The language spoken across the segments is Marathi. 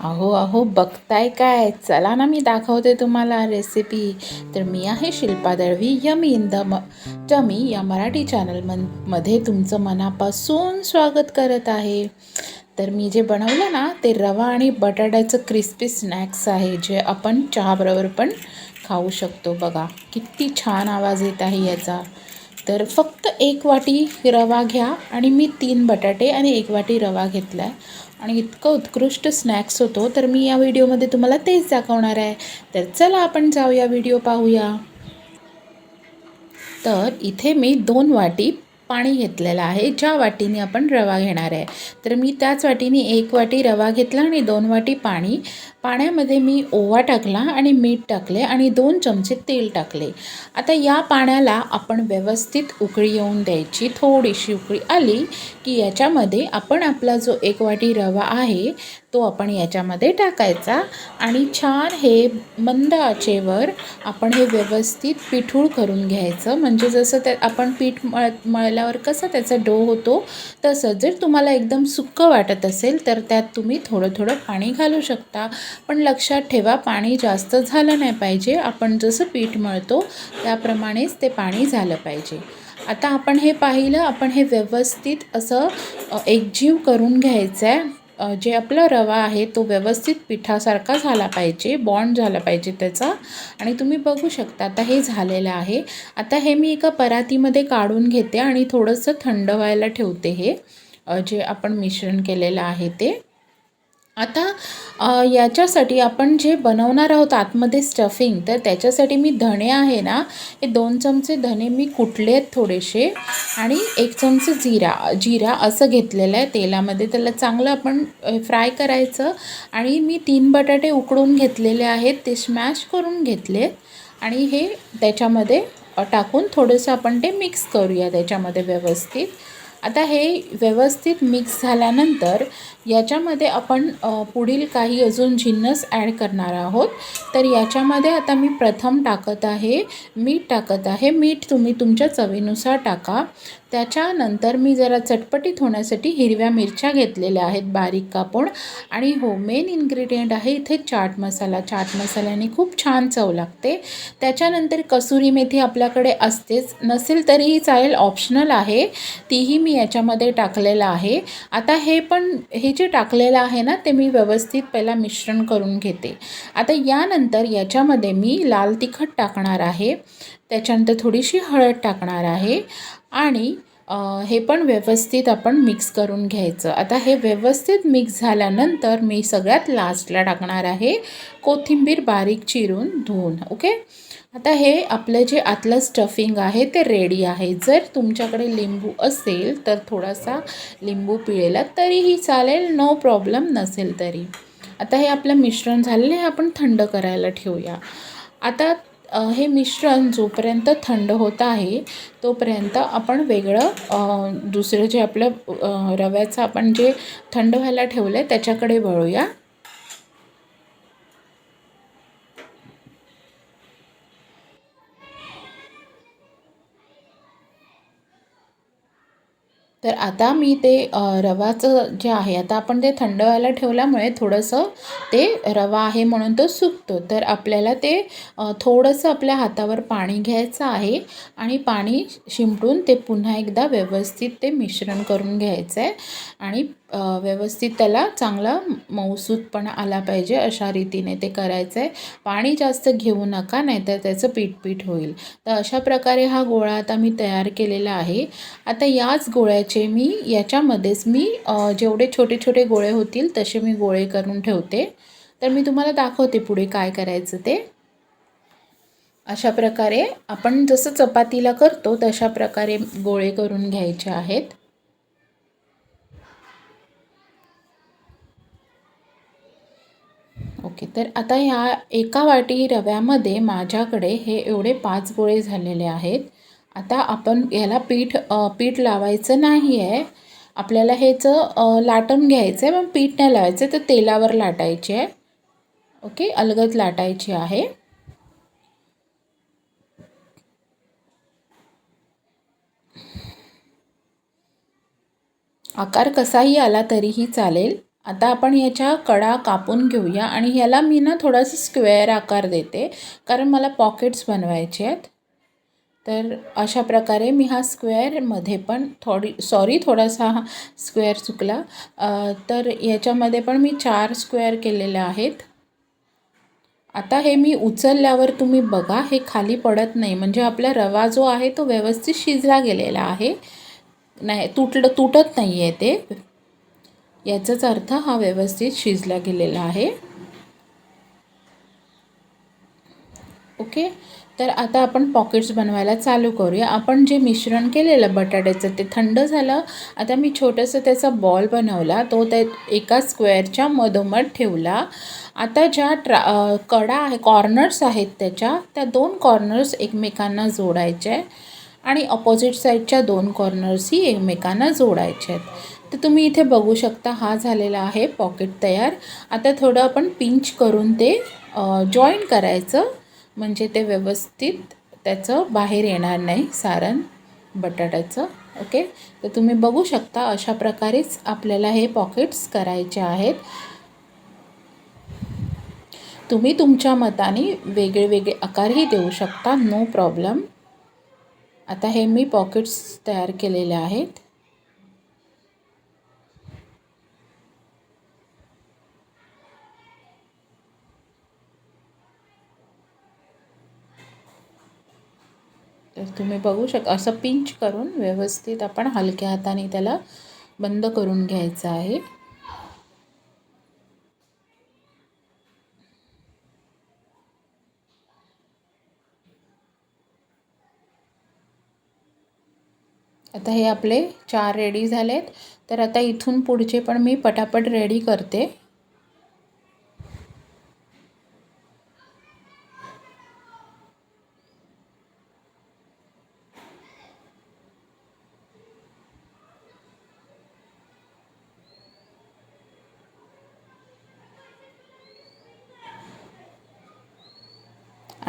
अहो अहो बघताय काय? चला ना मी दाखवते तुम्हाला रेसिपी तर मी आहे Shilpa Dalvi yummy in the tummy या मराठी चॅनल मनमध्ये तुमचं मनापासून स्वागत करत आहे. तर मी जे बनवलं ना ते रवा आणि बटाट्याचं क्रिस्पी स्नॅक्स आहे जे आपण चहाबरोबर पण खाऊ शकतो. बघा किती छान आवाज येत आहे याचा. तर फक्त एक वाटी रवा घ्या आणि मी तीन बटाटे आणि एक वाटी रवा घेतला आहे आणि इतकं उत्कृष्ट स्नॅक्स होतो तर मी या व्हिडिओमध्ये तुम्हाला तेच दाखवणार आहे. तर चला आपण जाऊया व्हिडिओ पाहूया. तर इथे मी दोन वाटी पाणी घेतलेलं आहे. ज्या वाटीने आपण रवा घेणार आहे. तर मी त्याच वाटीने एक वाटी रवा घेतला आणि दोन वाटी पाणी. पाण्यामध्ये मी ओवा टाकला आणि मीठ टाकले आणि दोन चमचे तेल टाकले. आता या पाण्याला आपण व्यवस्थित उकळी येऊन द्यायची. थोडीशी उकळी आली की याच्यामध्ये आपण आपला जो एक वाटी रवा आहे तो आपण याच्यामध्ये टाकायचा आणि छान हे मंद आचेवर आपण हे व्यवस्थित पिठूळ करून घ्यायचं. म्हणजे जसं त्या आपण पीठ मळ मळल्यावर कसं त्याचा डो होतो तसं जर तुम्हाला एकदम सुक्कं वाटत असेल तर त्यात तुम्ही थोडं थोडं पाणी घालू शकता. पण लक्षात ठेवा पाणी जास्त झालं नाही पाहिजे. आपण जसं पीठ मळतो त्याप्रमाणेच ते पाणी झालं पाहिजे. आता आपण हे पाहिलं आपण हे व्यवस्थित असं एकजीव करून घ्यायचं आहे जे आपला रवा आहे तो व्यवस्थित पिठासारखा झाला पाहिजे बॉन्ड झाला पाहिजे त्याचा. आणि तुम्ही बघू शकता आता हे झालेलं आहे. आता हे मी एका परातीमध्ये काढून घेते आणि थोडंसं थंड व्हायला ठेवते हे. जे आपण मिश्रण केलेलं आहे ते. आता याच्यासाठी आपण जे बनवणार आहोत आतमध्ये स्टफिंग तर त्याच्यासाठी मी धणे आहे ना हे दोन चमचे धणे मी कुटले आहेत थोडेसे आणि एक चमचे जिरा जिरा असं घेतलेलं आहे तेलामध्ये त्याला चांगलं आपण फ्राय करायचं आणि मी तीन बटाटे उकडून घेतलेले आहेत ते स्मॅश करून घेतले आणि हे त्याच्यामध्ये टाकून थोडंसं आपण ते मिक्स करूया त्याच्यामध्ये व्यवस्थित. आता हे व्यवस्थित मिक्स झाल्यानंतर याच्यामध्ये आपण पुढील काही अजून जिन्नस ॲड करणार आहोत. तर याच्यामध्ये आता मी प्रथम टाकत आहे मीठ टाकत आहे. मीठ तुम्ही तुमच्या चवीनुसार टाका. त्याच्यानंतर मी जरा चटपटीत होण्यासाठी हिरव्या मिरच्या घेतलेल्या आहेत बारीक कापून. आणि हो मेन इन्ग्रेडियंट आहे इथे चाट मसाला. चाट मसाल्याने खूप छान चव लागते. त्याच्यानंतर कसुरी मेथी आपल्याकडे असतेच. नसेल तरीही चालेल ऑप्शनल आहे. तीही मी याच्यामध्ये टाकलेलं आहे. आता हे पण हे जे टाकलेलं आहे ना ते मी व्यवस्थित पहिला मिश्रण करून घेते. आता यानंतर याच्यामध्ये मी लाल तिखट टाकणार आहे. त्याच्यानंतर थोडीशी हळद टाकणार आहे. आणि हे पण व्यवस्थित आपण मिक्स करून घ्यायचं. आता हे व्यवस्थित मिक्स झाल्यानंतर मी सगळ्यात लास्टला टाकणार आहे कोथिंबीर बारीक चिरून धुवून ओके आता हे आपलं जे आतलं स्टफिंग आहे ते रेडी आहे. जर तुमच्याकडे लिंबू असेल तर थोडासा लिंबू पिळेला तरीही चालेल नो प्रॉब्लेम नसेल तरी. आता हे आपलं मिश्रण झालेलं आहे आपण थंड करायला ठेवूया. आता हे मिश्रण जोपर्यंत थंड होत आहे तोपर्यंत आपण वेगळं दुसरं जे आपलं रव्याचं आपण जे थंड व्हायला ठेवलं आहे त्याच्याकडे वळूया. तर आता मी ते रवाचं जे आहे आता आपण ते थंड व्हायला ठेवल्यामुळे थोडंसं ते रवा आहे म्हणून तो सुकतो. तर आपल्याला ते थोडंसं आपल्या हातावर पाणी घ्यायचं आहे आणि पाणी शिंपडून ते पुन्हा एकदा व्यवस्थित ते मिश्रण करून घ्यायचं आहे आणि व्यवस्थित त्याला चांगला मऊसूतपणा आला पाहिजे अशा रीतीने ते करायचं आहे पाणी जास्त घेऊ नका नाहीतर त्याचं पीठ पीठ होईल. तर अशा प्रकारे हा गोळा आता मी तयार केलेला आहे. आता याच गोळ्याचे मी याच्यामध्येच मी जेवढे छोटे छोटे गोळे होतील तसे मी गोळे करून ठेवते. तर मी तुम्हाला दाखवते पुढे काय करायचं ते. अशा प्रकारे आपण जसं चपातीला करतो तशा प्रकारे गोळे करून घ्यायचे आहेत. ओके तर आता ह्या एका वाटी रव्यामध्ये माझ्याकडे हे एवढे पाच गोळे झालेले आहेत. आता आपण ह्याला पीठ पीठ लावायचं नाही आहे आपल्याला ह्याचं लाटून घ्यायचं आहे पण पीठ नाही लावायचं तर तेलावर लाटायचे. आहे ओके अलगद लाटायची आहे. आकार कसाही आला तरीही चालेल. आता आपण याच्या कडा कापून घेऊया आणि याला मी ना थोडासा स्क्वेअर आकार देते कारण मला पॉकेट्स बनवायचे आहेत. तर अशा प्रकारे मी हा स्क्वेअरमध्ये पण थोडी सॉरी थोडासा हा स्क्वेअर चुकला. तर याच्यामध्ये पण मी चार स्क्वेअर केलेले आहेत. आता हे मी उचलल्यावर तुम्ही बघा हे खाली पडत नाही. म्हणजे आपला रवा जो आहे तो व्यवस्थित शिजला गेलेला आहे. नाही तुटलं तुटत नाही आहे ते. याचाच अर्थ हा व्यवस्थित शिजला गेलेला आहे. ओके? तर आता आपण पॉकेट्स बनवायला चालू करूया. आपण जे मिश्रण केलेलं बटाट्याचं ते थंड झालं. आता मी छोटंसं त्याचा बॉल बनवला. तो त्या एका स्क्वेअरच्या मधोमध ठेवला. आता ज्या ट्रा कडा आहे कॉर्नर्स आहेत त्याच्या त्या दोन कॉर्नर्स एकमेकांना जोडायच्या आहे आणि ऑपोजिट साईडच्या दोन कॉर्नर्सही एकमेकांना जोडायचे आहेत. तर तुम्ही इथे बघू शकता हा झालेला आहे पॉकेट तयार. आता थोडं आपण पिंच करून ते जॉईन करायचं. म्हणजे ते व्यवस्थित त्याचं बाहेर येणार नाही सारण बटाट्याचं. ओके तर तुम्ही बघू शकता अशा प्रकारेच आपल्याला हे पॉकेट्स करायचे आहेत. तुम्ही तुमच्या मताने वेगळे वेगळे आकारही देऊ शकता नो प्रॉब्लेम आता हे मी पॉकेट्स तयार केलेले आहेत. तर तुम्ही बघू शक असं पिंच करून व्यवस्थित आपण हलक्या हाताने त्याला बंद करून घ्यायचं आहे. आता हे आपले चार रेडी झालेत. तर आता इथून पुढचे पण मी पटापट रेडी करते.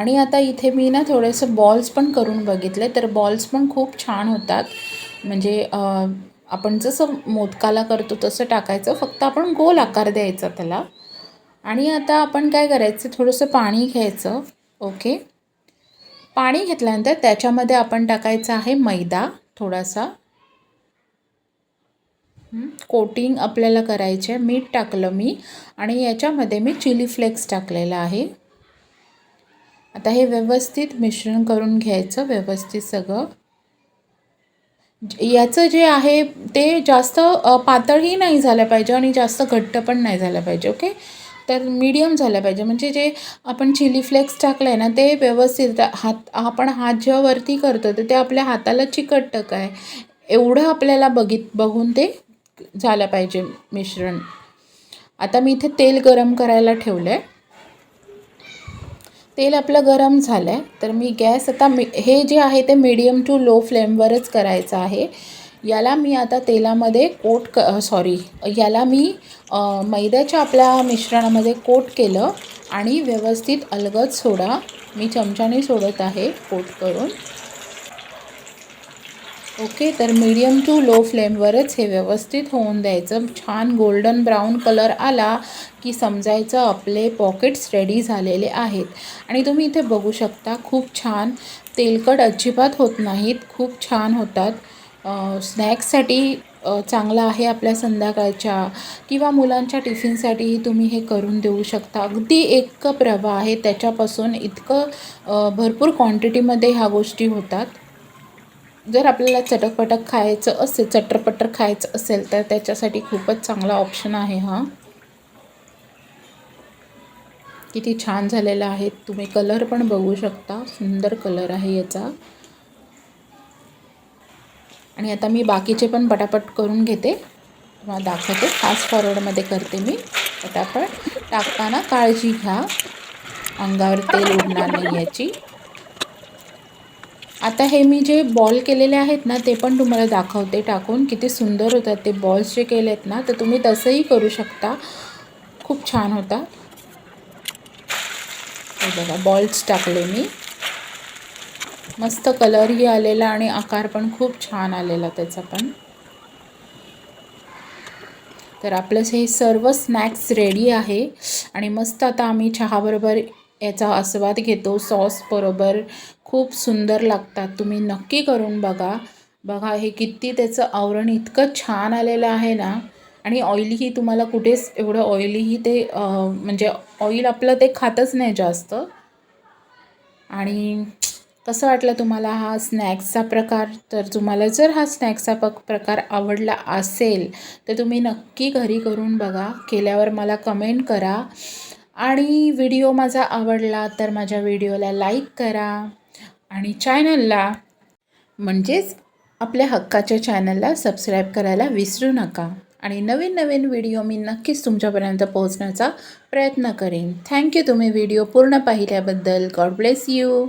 आणि आता इथे मी ना थोडेसे बॉल्स पण करून बघितले तर बॉल्स पण खूप छान होतात. म्हणजे आपण जसं मोदकाला करतो तसं टाकायचं फक्त आपण गोल आकार द्यायचा त्याला. आणि आता आपण काय करायचं थोडंसं पाणी घ्यायचं ओके? पाणी घेतल्यानंतर त्याच्यामध्ये आपण टाकायचं आहे मैदा थोडासा. कोटिंग आपल्याला करायचे मीठ टाकलं मी. आणि याच्यामध्ये मी चिली फ्लेक्स टाकलेला आहे. आता हे व्यवस्थित मिश्रण करून घ्यायचं व्यवस्थित सगळं. याचं जे आहे ते जास्त पातळही नाही झालं पाहिजे आणि जास्त घट्ट पण नाही झालं पाहिजे ओके? तर मीडियम झालं पाहिजे. म्हणजे जे आपण चिली फ्लेक्स टाकलं आहे ना ते व्यवस्थित हात आपण हात जेव्हा वरती करतो तर ते आपल्या हाताला चिकटतं काय एवढं आपल्याला बघित बघून ते झालं पाहिजे मिश्रण. आता मी इथे तेल गरम करायला ठेवलं आहे तेल आपलं गरम झालं आहे तर मी गॅस आता मी हे जे आहे ते मीडियम टू लो फ्लेमवरच करायचं आहे. याला मी आता तेलामध्ये कोट क सॉरी याला मी मैद्याच्या आपल्या मिश्रणामध्ये कोट केलं आणि व्यवस्थित अलगद सोडा. मी चमच्याने सोडत आहे कोट करून. ओके तर मीडियम टू लो फ्लेमवरच हे व्यवस्थित होऊन द्यायचं. छान गोल्डन ब्राऊन कलर आला की समजायचं आपले पॉकेट्स रेडी झालेले आहेत. आणि तुम्ही इथे बघू शकता खूप छान तेलकट अजिबात होत नाहीत खूप छान होतात. स्नॅक्ससाठी चांगला आहे आपल्या संध्याकाळच्या किंवा मुलांच्या टिफिनसाठीही तुम्ही हे करून देऊ शकता. अगदी एक कप रवा आहे त्याच्यापासून इतकं भरपूर क्वांटिटीमध्ये ह्या गोष्टी होतात. जर आपल्याला चटकपटक खायचं असेल चटरपटर खायचं असेल तर त्याच्यासाठी खूपच चांगला ऑप्शन आहे हा. किती छान झालेला आहे. तुम्ही कलर पण बघू शकता. सुंदर कलर आहे याचा. आणि आता मी बाकीचे पण पटापट करून घेते. तुम्हाला दाखवते. फास्ट फॉरवर्डमध्ये करते मी. पटापट. टाकताना काळजी घ्या. अंगावर तेल उडणार नाही याची. आता हे मी जे बॉल केलेले आहेत ना ते पण तुम्हाला दाखवते टाकून. किती सुंदर होतात ते बॉल्स जे केले आहेत ना तर तुम्ही तसंही करू शकता. खूप छान होता. बघा बॉल्स टाकले मी. मस्त कलरही आलेला आणि आकार पण खूप छान आलेला त्याचा पण. तर आपलं हे सर्व स्नॅक्स रेडी आहे. आणि मस्त आता आम्ही चहाबरोबर याचा आस्वाद घेतो. सॉस बरोबर खूप सुंदर लागतात. तुम्ही नक्की करून बघा. बघा हे किती त्याचं आवरण इतकं छान आलेलं आहे ना. आणि ऑइलीही तुम्हाला कुठेच एवढं ऑइलीही ते म्हणजे ऑइल आपलं ते खातच नाही जास्त. आणि कसं वाटलं तुम्हाला हा स्नॅक्सचा प्रकार? तर तुम्हाला जर हा स्नॅक्सचा प प्रकार आवडला असेल तर तुम्ही नक्की घरी करून बघा. केल्यावर मला कमेंट करा. आणि व्हिडिओ माझा आवडला तर माझ्या व्हिडिओला लाईक करा. आणि चॅनलला म्हणजेच आपल्या हक्काच्या चॅनलला सबस्क्राईब करायला विसरू नका. आणि नवीन नवीन व्हिडिओ मी नक्कीच तुमच्यापर्यंत पोहोचण्याचा प्रयत्न करेन. थँक्यू तुम्ही व्हिडिओ पूर्ण पाहिल्याबद्दल. God bless you.